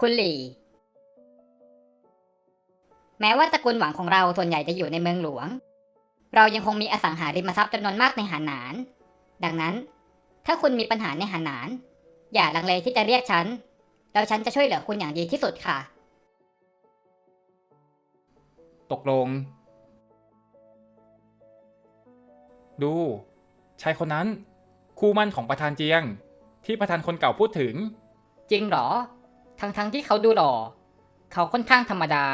คุณหลี่แม้ว่าตระกูลหวังของเราส่วนใหญ่จะอยู่ในเมืองหลวง เรายังคงมีอสังหาริมทรัพย์จำนวนมากในหาหนาน ดังนั้น ถ้าคุณมีปัญหาในหาหนาน อย่าลังเลที่จะเรียกฉัน แล้วฉันจะช่วยเหลือคุณอย่างดีที่สุดค่ะ ตกลง ดูชายคนนั้น คู่มั่นของประธานเจียง ที่ประธานคนเก่าพูดถึง จริงเหรอ ทั้งๆที่เขาดูหล่อ เขาค่อนข้างธรรมดา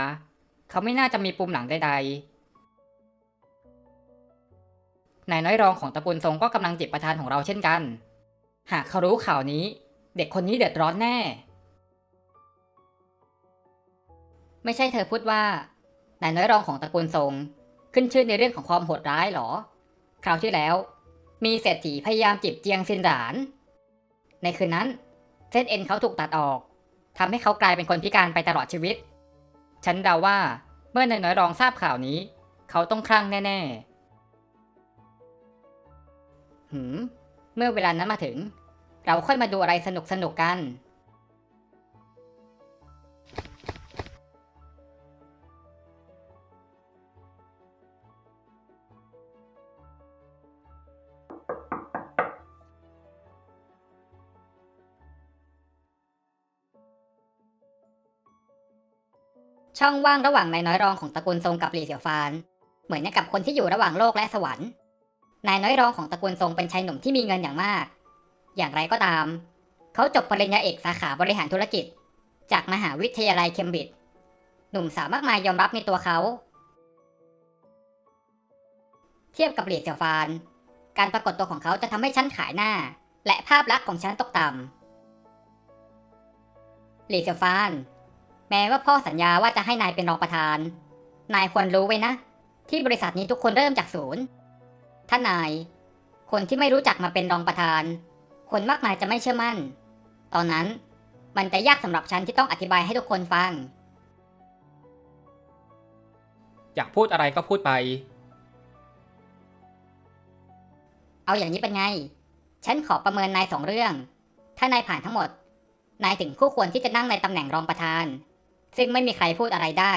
เขาไม่น่าจะมีปุ่มหลังใดๆ นายน้อยรองของตระกูลทรงก็กำลังจีบประธานของเราเช่นกัน หากเขารู้ข่าวนี้ เด็กคนนี้เดือดร้อนแน่ ไม่ใช่เธอพูดว่า นายน้อยรองของตระกูลทรงขึ้นชื่อในเรื่องของความโหดร้ายหรอ คราวที่แล้ว มีเศรษฐีพยายามจีบเจียงซินหราน ในคืนนั้น เส้นเอ็นเขาถูกตัดออก ทำให้เขากลายเป็นคนพิการไปตลอดชีวิต ฉันเดาว่าเมื่อนายน้อยรองทราบข่าวนี้ เขาต้องคลั่งแน่ๆหืม เมื่อเวลานั้นมาถึง เราค่อยมาดูอะไรสนุกสนุกๆกัน ช่องว่างระหว่างนายน้อยรองของตระกูลทรงกับหลี่เสี่ยวฟาน เหมือนกับคนที่อยู่ระหว่างโลกและสวรรค์ นายน้อยรองของตระกูลทรงเป็นชายหนุ่มที่มีเงินอย่างมาก อย่างไรก็ตาม เขาจบปริญญาเอกสาขาบริหารธุรกิจ จากมหาวิทยาลัยเคมบริดจ์ หนุ่มสาวมากมายยอมรับในตัวเขา เทียบกับหลี่เสี่ยวฟาน การปรากฏตัวของเขาจะทำให้ฉันขายหน้า และภาพลักษณ์ของฉันตกต่ำหลี่เสี่ยวฟาน แม้ว่าพ่อสัญญาว่าจะให้นายเป็นรองประธาน นายควรรู้ไว้นะ ที่บริษัทนี้ทุกคนเริ่มจากศูนย์ ถ้านาย คนที่ไม่รู้จักมาเป็นรองประธาน คนมากมายจะไม่เชื่อมั่น ตอนนั้นมันจะยากสำหรับฉันที่ต้องอธิบายให้ทุกคนฟัง อยากพูดอะไรก็พูดไป เอาอย่างนี้เป็นไง ฉันขอประเมินนายสองเรื่อง ถ้านายผ่านทั้งหมด นายถึงคู่ควรที่จะนั่งในตำแหน่งรองประธาน ซึ่งไม่มีใครพูดอะไรได้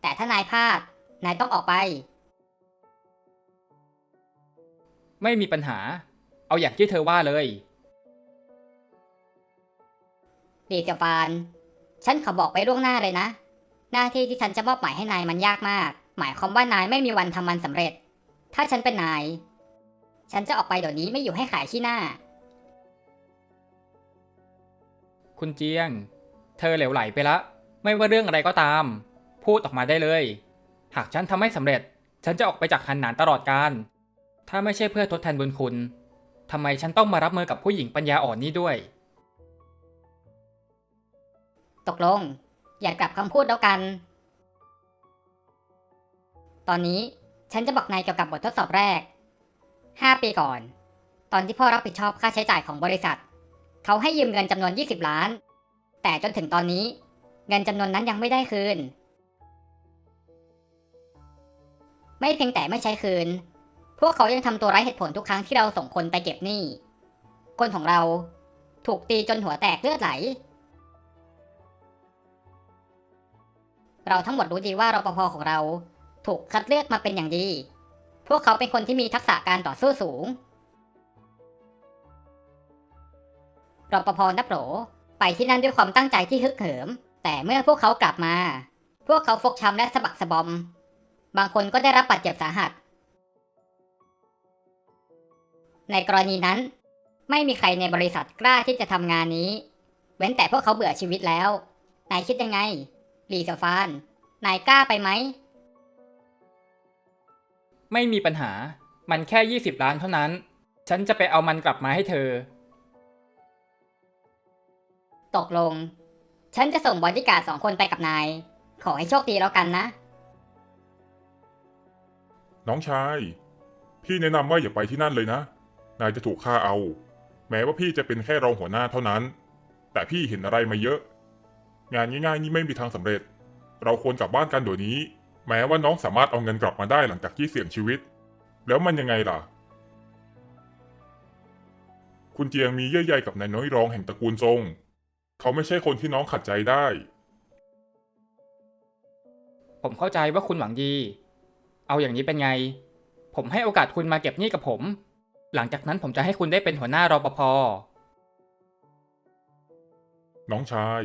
แต่ถ้านายพลาด นายต้องออกไป ไม่มีปัญหา เอาอย่างที่เธอว่าเลย ดีเจฟาน ฉันขอบอกไปล่วงหน้าเลยนะ หน้าที่ที่ฉันจะมอบหมายให้นายมันยากมาก หมายความว่านายไม่มีวันทำมันสำเร็จ ถ้าฉันเป็นนาย ฉันจะออกไปเดี๋ยวนี้ไม่อยู่ให้ขายขี้หน้า คุณเจียง เธอเหลวไหลไปละ ไม่ว่าเรื่องอะไรก็ตาม พูดออกมาได้เลย หากฉันทำไม่สำเร็จ ฉันจะออกไปจากฮันหนานตลอดการ ถ้าไม่ใช่เพื่อทดแทนบุญคุณทำไมฉันต้องมารับมือกับผู้หญิงปัญญาอ่อนนี้ด้วย ตกลง อย่ากลับคำพูดแล้วกัน ตอนนี้ฉันจะบอกนายเกี่ยวกับบททดสอบแรก 5 ปีก่อน ตอนที่พ่อรับผิดชอบค่าใช้จ่ายของบริษัท เขาให้ยืมเงินจำนวน 20 ล้าน แต่จนถึงตอนนี้ เงินจำนวนนั้นยังไม่ได้คืน ไม่เพียงแต่ไม่ใช้คืน พวกเขายังทำตัวไร้เหตุผลทุกครั้งที่เราส่งคนไปเก็บหนี้ คนของเราถูกตีจนหัวแตกเลือดไหล เราทั้งหมดรู้ดีว่ารปภของเรา ถูกคัดเลือกมาเป็นอย่างดี พวกเขาเป็นคนที่มีทักษะการต่อสู้สูง รปภนับโหลไปที่นั่นด้วยความตั้งใจที่ฮึกเหิม แต่เมื่อพวกเขากลับมา พวกเขาฟกช้ำและสะบักสะบอม บางคนก็ได้รับบาดเจ็บสาหัส ในกรณีนั้น ไม่มีใครในบริษัทกล้าที่จะทำงานนี้ เว้นแต่พวกเขาเบื่อชีวิตแล้ว นายคิดยังไง ลีซฟาน นายกล้าไปไหม ไม่มีปัญหา มันแค่ 20 ล้านเท่านั้น ฉันจะไปเอามันกลับมาให้เธอ ตกลง ฉันจะส่งบอดี้การ์ดสองคนไปกับนาย ขอให้โชคดีแล้วกันนะ น้องชาย พี่แนะนำว่าอย่าไปที่นั่นเลยนะ นายจะถูกฆ่าเอา แม้ว่าพี่จะเป็นแค่รองหัวหน้าเท่านั้น แต่พี่เห็นอะไรมาเยอะ งานง่ายๆนี่ไม่มีทางสำเร็จ เราควรกลับบ้านกันเดี๋ยวนี้ แม้ว่าน้องสามารถเอาเงินกลับมาได้หลังจากที่เสี่ยงชีวิต แล้วมันยังไงล่ะ คุณเจียงมีเยื่อใยกับนายน้อยรองแห่งตระกูลทรง เขาไม่ใช่คนที่น้องขัดใจได้ ผมเข้าใจว่าคุณหวังดี เอาอย่างนี้เป็นไง ผมให้โอกาสคุณมาเก็บหนี้กับผม หลังจากนั้นผมจะให้คุณได้เป็นหัวหน้ารปภ น้องชาย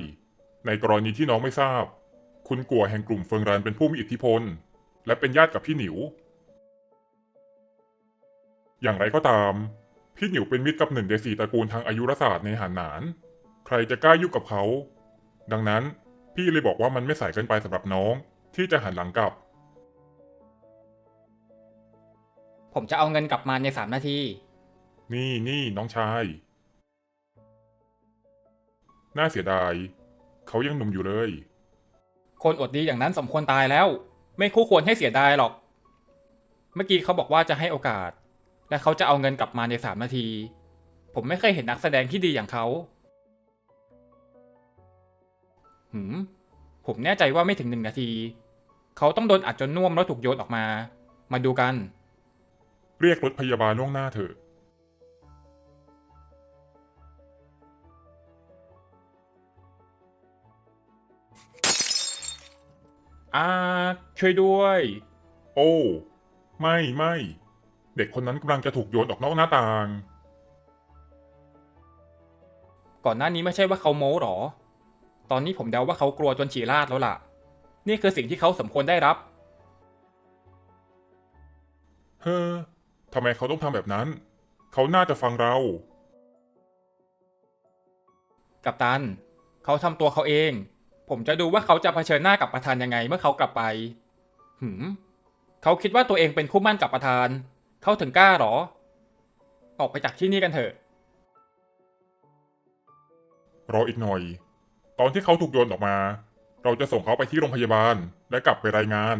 ในกรณีที่น้องไม่ทราบ คุณกัวแห่งกลุ่มเฟิงรันเป็นผู้มีอิทธิพล และเป็นญาติกับพี่หนิว อย่างไรก็ตาม พี่หนิวเป็นมิตรกับหนึ่งในสี่ตระกูลทางอายุรศาสตร์ในหานหนาน ใครจะกล้ายุ่งกับเขา ดังนั้นพี่เลยบอกว่ามันไม่สายเกินไปสำหรับน้อง ที่จะหันหลังกลับ ผมจะเอาเงินกลับมาในสามนาที นี่นี่น้องชาย น่าเสียดาย เขายังหนุ่มอยู่เลย คนอดดีอย่างนั้นสมควรตายแล้ว ไม่คู่ควรให้เสียดายหรอก เมื่อกี้เขาบอกว่าจะให้โอกาส และเขาจะเอาเงินกลับมาในสามนาที ผมไม่เคยเห็นนักแสดงที่ดีอย่างเขา หืม ผมแน่ใจว่าไม่ถึงหนึ่งนาที เขาต้องโดนอัดจนน่วมแล้วถูกโยนออกมา มาดูกัน เรียกรถพยาบาลล่วงหน้าเถอะอ่าช่วยด้วย โอ้ ไม่ไม่ เด็กคนนั้นกำลังจะถูกโยนออกนอกหน้าต่าง ก่อนหน้านี้ไม่ใช่ว่าเขาโม้หรอ ตอนนี้ผมเดาว่าเขากลัวจนฉี่ราดแล้วล่ะ นี่คือสิ่งที่เขาสมควรได้รับ เฮ้อทำไมเขาต้องทำแบบนั้น เขาน่าจะฟังเรา กัปตัน เขาทำตัวเขาเอง ผมจะดูว่าเขาจะเผชิญหน้ากับประธานยังไงเมื่อเขากลับไป หืม เขาคิดว่าตัวเองเป็นคู่หมั่นกับประธาน เขาถึงกล้าหรอ ออกไปจากที่นี่กันเถอะ รออีกหน่อย ตอนที่เขาถูกโยนออกมา เราจะส่งเขาไปที่โรงพยาบาลและกลับไปรายงาน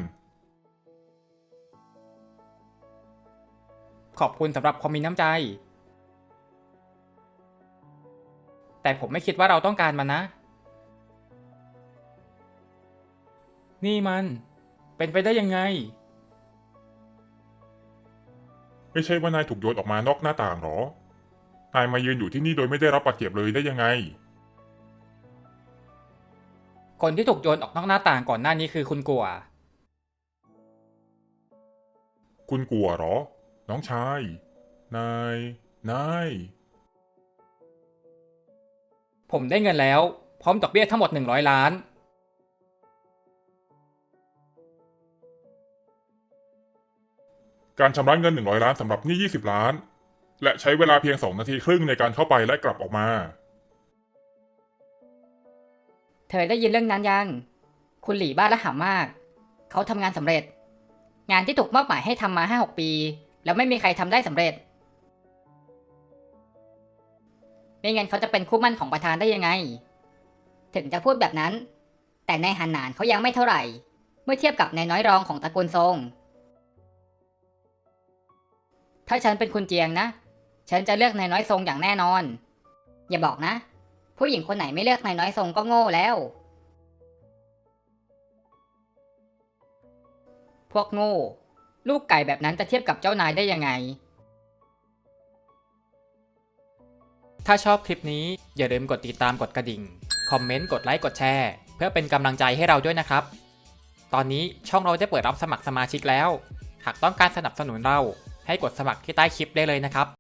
ขอบคุณสำหรับความมีน้ำใจ แต่ผมไม่คิดว่าเราต้องการมันนะ นี่มัน เป็นไปได้ยังไง ไม่ใช่ว่านายถูกโยนออกมานอกหน้าต่างหรอ นายมายืนอยู่ที่นี่โดยไม่ได้รับบาดเจ็บเลยได้ยังไง คนที่ถูกโยนออกนอกหน้าต่างก่อนหน้านี้คือคุณกัว คุณกลัวเหรอ น้องชาย นาย นาย ผมได้เงินแล้ว พร้อมดอกเบี้ยทั้งหมด 100 ล้าน การชำระเงิน 100 ล้านสำหรับหนี้20 ล้าน และใช้เวลาเพียง 2 นาทีครึ่งในการเข้าไปและกลับออกมา เธอได้ยินเรื่องนั้นยัง คุณหลี่บ้าระห่ำมาก เขาทำงานสำเร็จ งานที่ถูกมอบหมายให้ทำมาห้าหกปี แล้วไม่มีใครทำได้สำเร็จ ไม่งั้นเขาจะเป็นคู่มั่นของประธานได้ยังไง ถึงจะพูดแบบนั้น แต่ในหันนานเขายังไม่เท่าไหร่ เมื่อเทียบกับนายน้อยรองของตระกูลทรง ถ้าฉันเป็นคุณเจียงนะ ฉันจะเลือกนายน้อยทรงอย่างแน่นอน อย่าบอกนะ ผู้หญิงคนไหนไม่เลือกนายน้อยทรงก็โง่แล้ว พวกโง่ ลูกไก่แบบนั้นจะเทียบกับเจ้านายได้ยังไง ถ้าชอบคลิปนี้อย่าลืมกดติดตามกดกระดิ่ง คอมเมนต์ กดไลค์ กดแชร์ เพื่อเป็นกำลังใจให้เราด้วยนะครับ ตอนนี้ช่องเราได้เปิดรับสมัครสมาชิกแล้ว หากต้องการสนับสนุนเราให้กดสมัครที่ใต้คลิปได้เลยนะครับ